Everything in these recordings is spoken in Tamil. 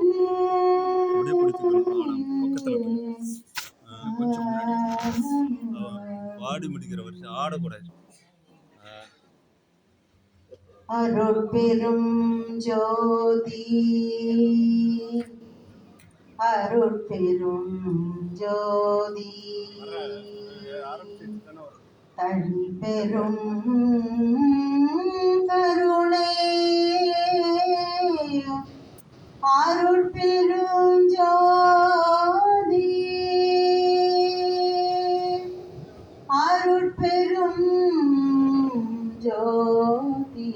அப்படியே பிடிச்சிக்கணும் ஆனால் பக்கத்தில் போய் கொஞ்சம் முன்னாடி பாடி முடிக்கிற வருஷம் ஆடக்கூடாது அருட்பெரும் ஜோதி. அருட்பெரும் ஜோதி. தனி பெரும் கருணை. ஜோதி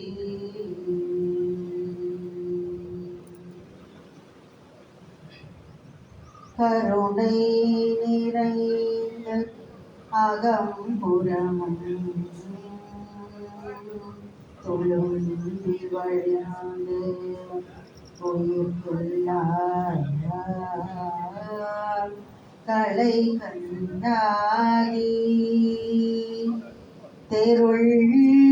கருணை நிறைந்த அகம்புறமும் துளும்பி வழியாண்டு உயிர்க்குள்ளார் களை கண்டாகி தெருள்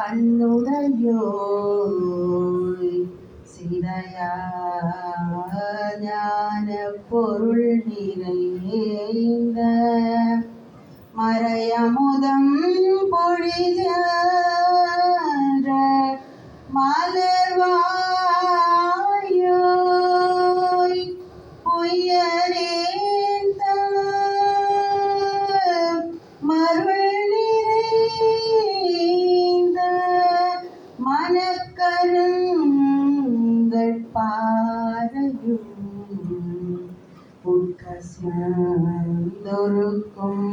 கண்ணுடையோய் சிறையா ஞான பொருள் நிறைந்த மறையமுதம் பொழித உட்கசந்தொருக்கும்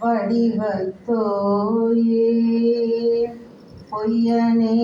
வடிவத்தோயே பொய்யனே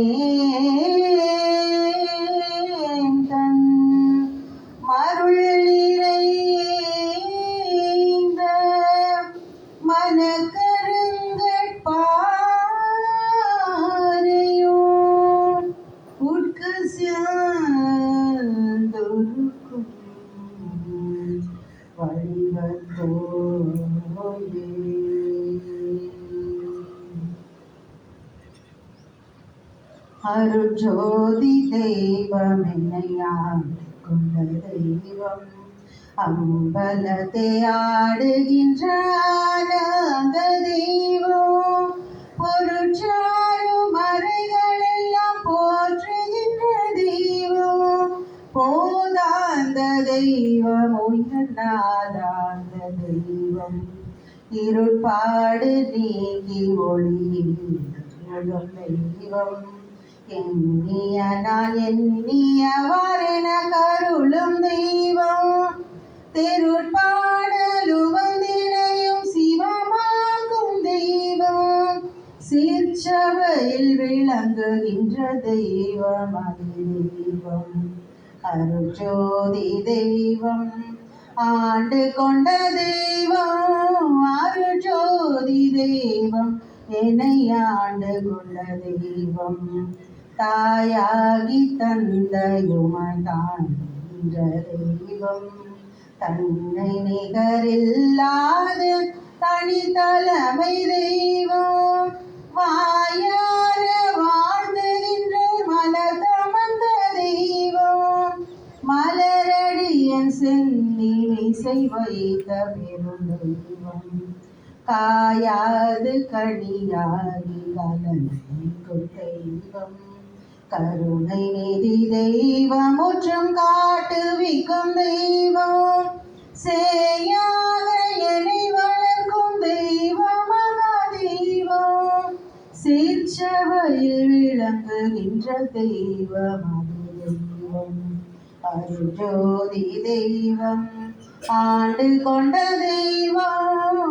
அருஜோதி தெய்வம் என்னையாண்டு கொண்ட தெய்வம். அம்பலத்தை ஆடுகின்ற தெய்வம். பொருட்சாரு தெய்வம் உயர்நாதாந்த தெய்வம். இருட்பாடு நீங்கி ஒளியும் தெய்வம். எண்ணிய நான் எண்ணியவாறென கருளும் தெய்வம். திருப்பாடலுவந்தினையும் சிவமாகும் தெய்வம். சீர்ச்சபையில் விளங்குகின்ற தெய்வம் அது தெய்வம். அருஜோதி தெய்வம். ஆண்டு கொண்ட தெய்வம் அருஜோதி தெய்வம் என்னை ஆண்டு கொண்ட தெய்வம். தாயாகி தந்தையுமதான் தெய்வம். தன்னை நிகரில்லாது தனி தலைமை தெய்வம். சென்னிசை வைத்த பெரும் காயாது கனியாகி கலந்திக்கும் தெய்வம் கருணை நிதி தெய்வம் முற்றும் காட்டுவிக்கும் தெய்வம். சேயாக என்னை வளர்க்கும் தெய்வம் மகா தெய்வம் சீர்ச்சபையில் விளங்குகின்ற தெய்வம் அது தெய்வம் அருஜோதி தெய்வம். ஆண்டு கொண்ட தெய்வம்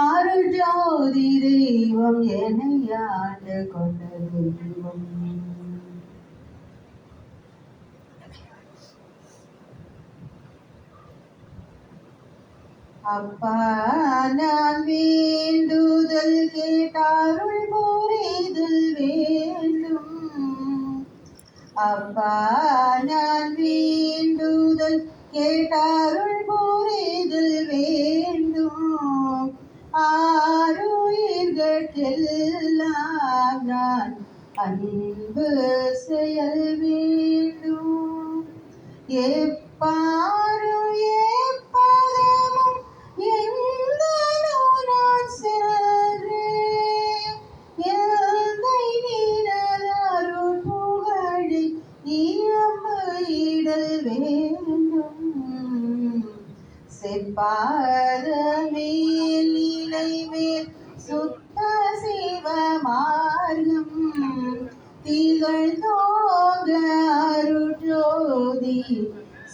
அருஜோதி தெய்வம் என்னை ஆண்டு கொண்ட தெய்வம். அப்பா நான் வேண்டுதல் கேட்டாருள் போரிதல் வேண்டும். அப்பா நான் வேண்டுதல் கேட்டாருள் போரிதில் வேண்டும். ஆறுயிர்கெல்லாம் நான் அன்பு செயல் வேண்டும். எப்பாரு எப்பதமும் நான் செல்றேன் புகழி நீ அம்மையிடல் வேண்டும் செப்பாத மேல் சுத்த சிவ மார்க்கம் திகழ்ந்தோக அருட்ஜோதி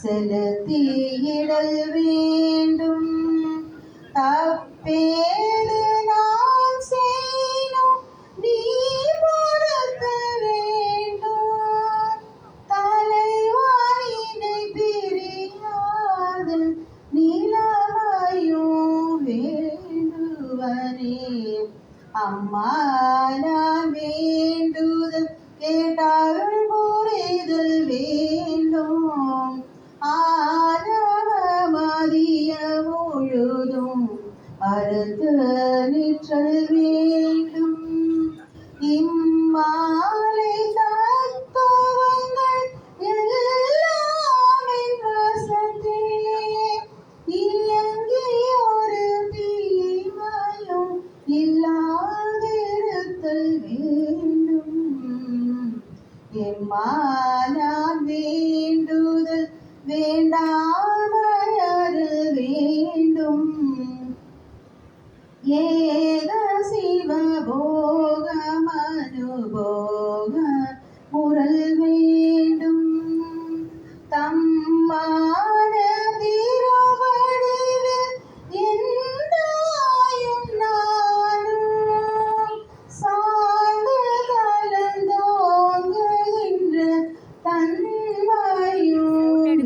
செலுத்தியிடல் வேண்டும் அம்மா நான் வேண்டுதல் கேட்டாருள் புரிதல் வேண்டும் ஆனவ மதிய முழுதும் அறுத்து ഏക ശിവഭോഗമനുഭോ